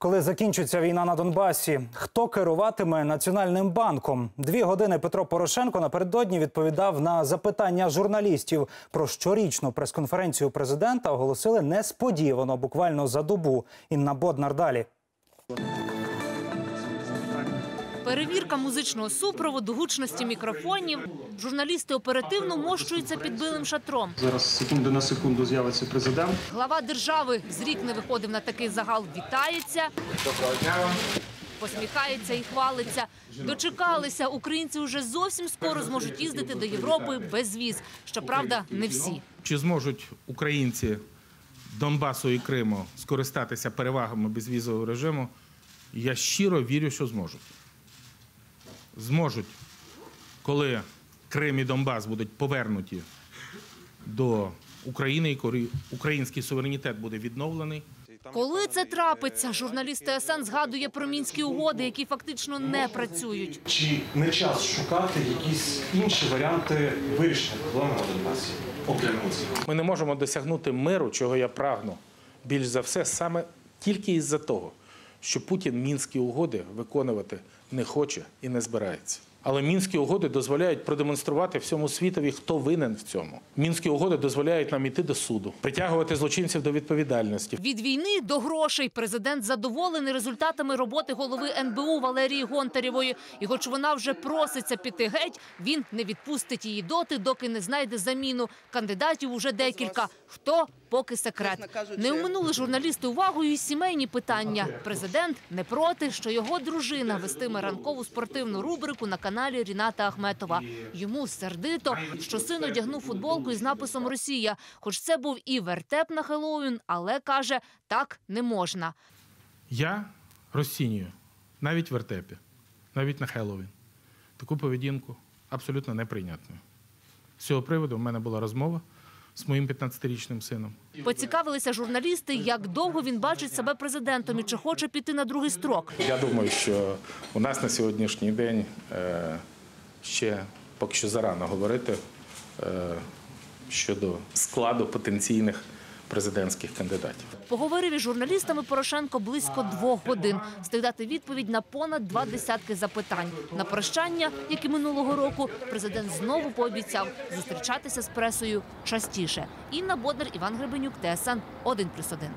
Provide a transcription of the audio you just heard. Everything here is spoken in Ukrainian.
Коли закінчиться війна на Донбасі, хто керуватиме національним банком? Дві години Петро Порошенко напередодні відповідав на запитання журналістів про щорічну прес-конференцію президента. Оголосили несподівано, буквально за добу. Інна Боднар далі. Перевірка музичного супроводу, гучності мікрофонів. Журналісти оперативно мощуються під билим шатром. Зараз секунди на секунду з'явиться президент. Глава держави з рік не виходив на такий загал. Вітається, посміхається і хвалиться. Дочекалися. Українці вже зовсім скоро зможуть їздити до Європи без віз. Щоправда, не всі. Чи зможуть українці Донбасу і Криму скористатися перевагами безвізового режиму? Я щиро вірю, що зможуть. Зможуть, коли Крим і Донбас будуть повернуті до України, і коли український суверенітет буде відновлений. Коли це трапиться, журналіст ТСН згадує про мінські угоди, які фактично не працюють. Чи не час шукати якісь інші варіанти вирішення проблеми на Донбасі, окрім? Ми не можемо досягнути миру, чого я прагну. Більш за все, саме тільки із-за того, що Путін мінські угоди виконувати не хоче і не збирається. Але мінські угоди дозволяють продемонструвати всьому світові, хто винен в цьому. Мінські угоди дозволяють нам іти до суду, притягувати злочинців до відповідальності. Від війни до грошей президент задоволений результатами роботи голови НБУ Валерії Гонтарєвої. І хоч вона вже проситься піти геть, він не відпустить її доти, доки не знайде заміну. Кандидатів уже декілька. Хто? Поки секрет. Не оминули журналісти увагою і сімейні питання. Президент не проти, що його дружина вестиме ранкову спортивну рубрику на каналі Ріната Ахметова. Йому сердито, що син одягнув футболку із написом Росія. Хоч це був і вертеп на Хеллоуін, але каже, так не можна. Я розцінюю навіть вертепі, навіть на Хеллоуін, таку поведінку абсолютно неприйнятною. З цього приводу в мене була розмова з моїм 15-річним сином. Поцікавилися журналісти, як довго він бачить себе президентом і чи хоче піти на другий строк. Я думаю, що у нас на сьогоднішній день е, ще поки що зарано говорити е, щодо складу потенційних президентських кандидатів. Поговорив із журналістами Порошенко близько двох годин. Встиг дати відповідь на понад два десятки запитань. На прощання, як і минулого року, президент знову пообіцяв зустрічатися з пресою частіше. Інна Боднар, Іван Гребенюк, ТСН 1+,1.